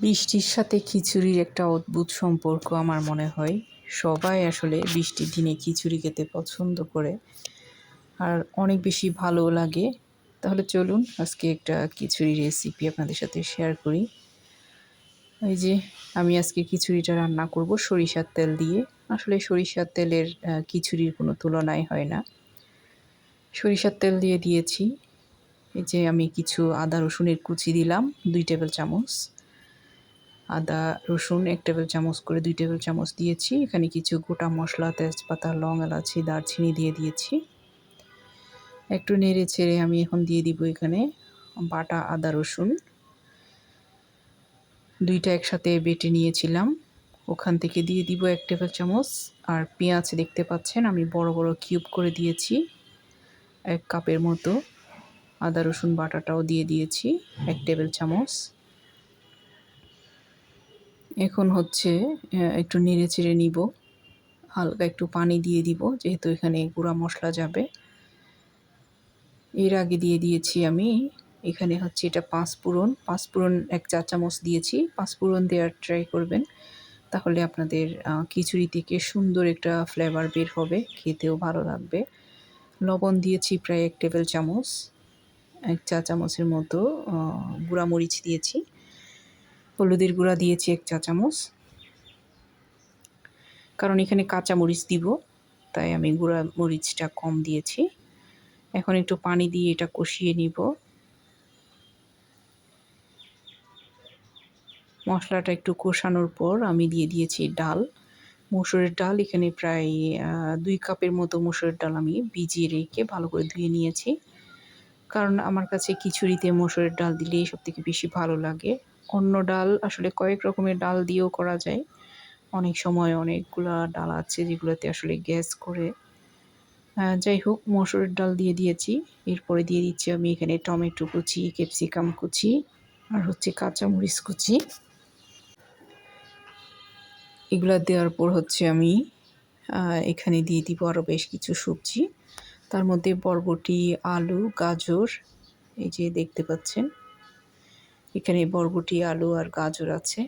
বৃষ্টির সাথে খিচুড়ির একটা অদ্ভুত সম্পর্ক আমার মনে হয়। সবাই আসলে বৃষ্টির দিনে খিচুড়ি খেতে পছন্দ করে। আর অনেক বেশি ভালো লাগে। তাহলে চলুন, আজকে একটা খিচুড়ি রেসিপি আপনাদের সাথে শেয়ার করি। এই যে, আমি আজকে খিচুড়িটা রান্না করব সরিষার তেল দিয়ে। আসলে সরিষার তেলের খিচুড়ির কোনো তুলনাই হয় না। সরিষার তেল দিয়ে দিয়েছি। এই যে, আমি কিছু আদা রসুনের কুচি দিলাম, দুই টেবিল চামচ। আদা, রসুন এক টেবিল চামচ করে দুই টেবিল চামচ দিয়েছি। এখানে কিছু গোটা মশলা, তেজপাতা, লং এলাচি, দারচিনি দিয়ে দিয়েছি। একটু নেড়ে ছেড়ে আমি এখন দিয়ে দিব এখানে বাটা আদা, রসুন। দুইটা একসাথে বেটে নিয়েছিলাম। ওখান থেকে দিয়ে দিব এক টেবিল চামচ। আর পেঁয়াজ দেখতে পাচ্ছেন, আমি বড় বড় কিউব করে দিয়েছি, এক কাপের মতো। আদা, রসুন বাটাটাও দিয়ে দিয়েছি, এক টেবিল চামচ। এখন হচ্ছে একটু নেড়ে চেড়ে নিব। হালকা একটু পানি দিয়ে দিব, যেহেতু এখানে গুঁড়া মশলা যাবে। এর আগে দিয়ে দিয়েছি আমি, এখানে হচ্ছে এটা পাঁচফোড়ন পাঁচফোড়ন এক চা চামচ দিয়েছি। পাঁচফোড়ন দেওয়ার ট্রাই করবেন। তাহলে আপনাদের খিচুড়ি থেকে সুন্দর একটা ফ্লেভার বের হবে, খেতেও ভালো লাগবে। লবণ দিয়েছি প্রায় এক টেবিল চামচ, এক চা চামচের মতো গুঁড়া মরিচ দিয়েছি। হলুদের গুঁড়া দিয়েছি এক চা চামচ। কারণ এখানে কাঁচা মরিচ দিব, তাই আমি গুঁড়া মরিচটা কম দিয়েছি। এখন একটু পানি দিয়ে এটা কষিয়ে নিব। মশলাটা একটু কষানোর পর আমি দিয়ে দিয়েছি ডাল। মুসুরের ডাল এখানে প্রায় দুই কাপের মতো মুসুরের ডাল আমি ভিজিয়ে রেখে ভালো করে ধুয়ে নিয়েছি। কারণ আমার কাছে খিচুড়িতে মসুরের ডাল দিলে সব থেকে বেশি ভালো লাগে। অন্য ডাল, আসলে কয়েক রকমের ডাল দিয়েও করা যায়। অনেক সময় অনেকগুলা ডাল আছে যেগুলোতে আসলে গ্যাস করে। যাই হোক, মসুরের ডাল দিয়ে দিয়েছি। এরপরে দিয়ে দিচ্ছি আমি এখানে টমেটো কুচি, ক্যাপসিকাম কুচি আর হচ্ছে কাঁচামরিচ কুচি। এগুলা দেওয়ার পর হচ্ছে আমি এখানে দিয়ে দিব আরও বেশ কিছু সবজি। তার মধ্যে বরবটি, আলু, গাজর, এই যে দেখতে পাচ্ছেন। এখানে বরবটি, আলু আর গাজর আছে।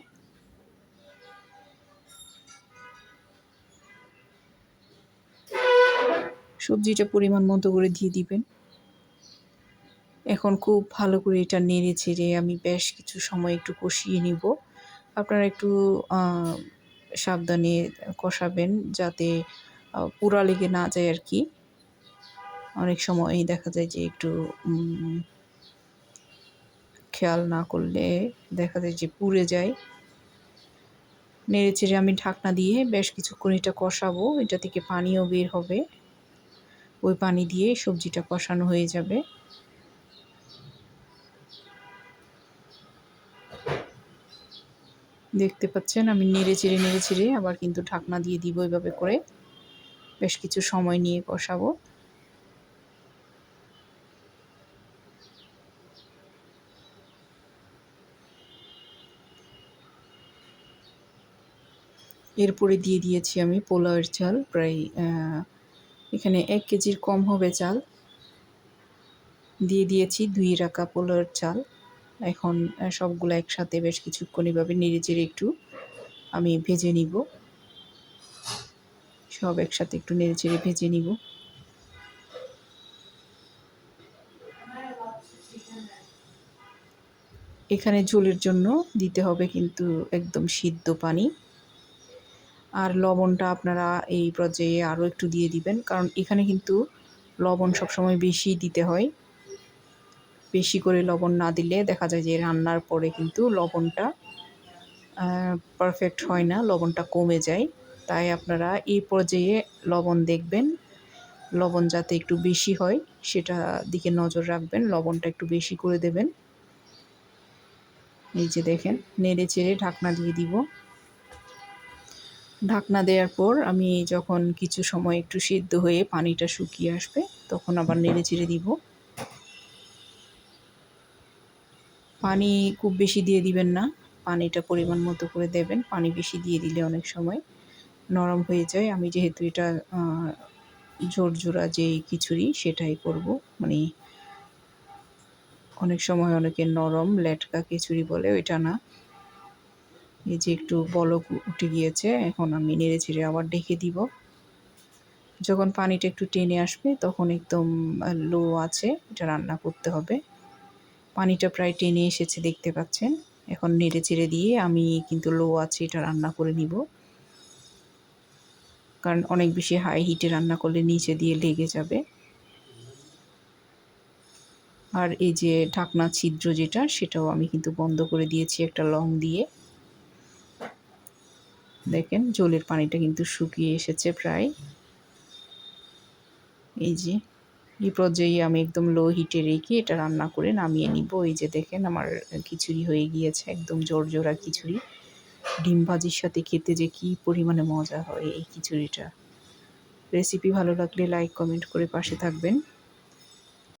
সবজিটা পরিমাণ মতো করে দিয়ে দিবেন। এখন খুব ভালো করে এটা নেড়ে ছেড়ে আমি বেশ কিছু সময় একটু কষিয়ে নিব। আপনারা একটু সাবধানে কষাবেন যাতে পুরা লেগে না যায় আর কি। অনেক সময় দেখা যায় যে একটু খেয়াল না করলে দেখা যায় যে পুড়ে যায়। নেড়ে চেড়ে আমি ঢাকনা দিয়ে বেশ কিছুক্ষণ এটা কষাবো, এটা থেকে পানিও বের হবে। ওই পানি দিয়ে সবজিটা কষানো হয়ে যাবে। দেখতে পাচ্ছেন আমি নেড়ে চেড়ে নেড়ে চেড়ে আবার কিন্তু ঢাকনা দিয়ে দিব এভাবে করে। বেশ কিছু সময় নিয়ে কষাবো। এরপরে দিয়ে দিয়েছি আমি পোলাওয়ের চাল, প্রায় এখানে এক কেজির কম হবে চাল। দিয়ে দিয়েছি দুই রাখা পোলাওয়ের চাল। এখন সবগুলো একসাথে বেশ কিছুক্ষণ এভাবে নেড়ে চেড়ে একটু আমি ভেজে নিব। সব একসাথে একটু নেড়ে চেড়ে ভেজে নিব। এখানে ঝোলের জন্য দিতে হবে কিন্তু একদম সিদ্ধ পানি। আর লবণটা আপনারা এই পর্যায়ে আরও একটু দিয়ে দিবেন, কারণ এখানে কিন্তু লবণ সবসময় বেশি দিতে হয়। বেশি করে লবণ না দিলে দেখা যায় যে রান্নার পরে কিন্তু লবণটা পারফেক্ট হয় না, লবণটা কমে যায়। তাই আপনারা এই পর্যায়ে লবণ দেখবেন, লবণ যাতে একটু বেশি হয় সেটা দিকে নজর রাখবেন, লবণটা একটু বেশি করে দেবেন। এই যে দেখেন, নেড়ে চেড়ে ঢাকনা দিয়ে দিব। ঢাকনা দেওয়ার পর আমি যখন কিছু সময় একটু সিদ্ধ হয়ে পানিটা শুকিয়ে আসবে, তখন আবার নেড়ে চেড়ে দিব। পানি খুব বেশি দিয়ে দিবেন না, পানিটা পরিমাণ মতো করে দেবেন। পানি বেশি দিয়ে দিলে অনেক সময় নরম হয়ে যায়। আমি যেহেতু এটা ঝোরঝোরা যে খিচুড়ি সেটাই করব। মানে অনেক সময় অনেকে নরম লেটকা খিচুড়ি বলে, ওইটা না। এই যে একটু বলক উঠে গিয়েছে, এখন আমি নেড়ে চেড়ে আবার ডেকে দিব। যখন পানিটা একটু টেনে আসবে, তখন একদম লো আছে, এটা রান্না করতে হবে। পানিটা প্রায় টেনে এসেছে, দেখতে পাচ্ছেন? এখন নেড়ে চেড়ে দিয়ে আমি কিন্তু লো আছে, এটা রান্না করে নিব। কারণ অনেক বেশি হাই হিটে রান্না করলে নিচে দিয়ে লেগে যাবে। আর এই যে ঢাকনা ছিদ্র যেটা, সেটাও আমি কিন্তু বন্ধ করে দিয়েছি একটা লং দিয়ে। দেখেন, জলের পানিটা কিন্তু শুকিয়ে এসেছে প্রায়। এই যে এই পর্যায়ে আমি একদম লো হিটে রেখে এটা রান্না করে নামিয়ে নিব। এই যে দেখেন, আমার খিচুড়ি হয়ে গিয়েছে, একদম জোর জোরজোড়া খিচুড়ি। ডিম ভাজির সাথে খেতে যে কি পরিমাণে মজা হয় এই খিচুড়িটা। রেসিপি ভালো লাগলে লাইক কমেন্ট করে পাশে থাকবেন।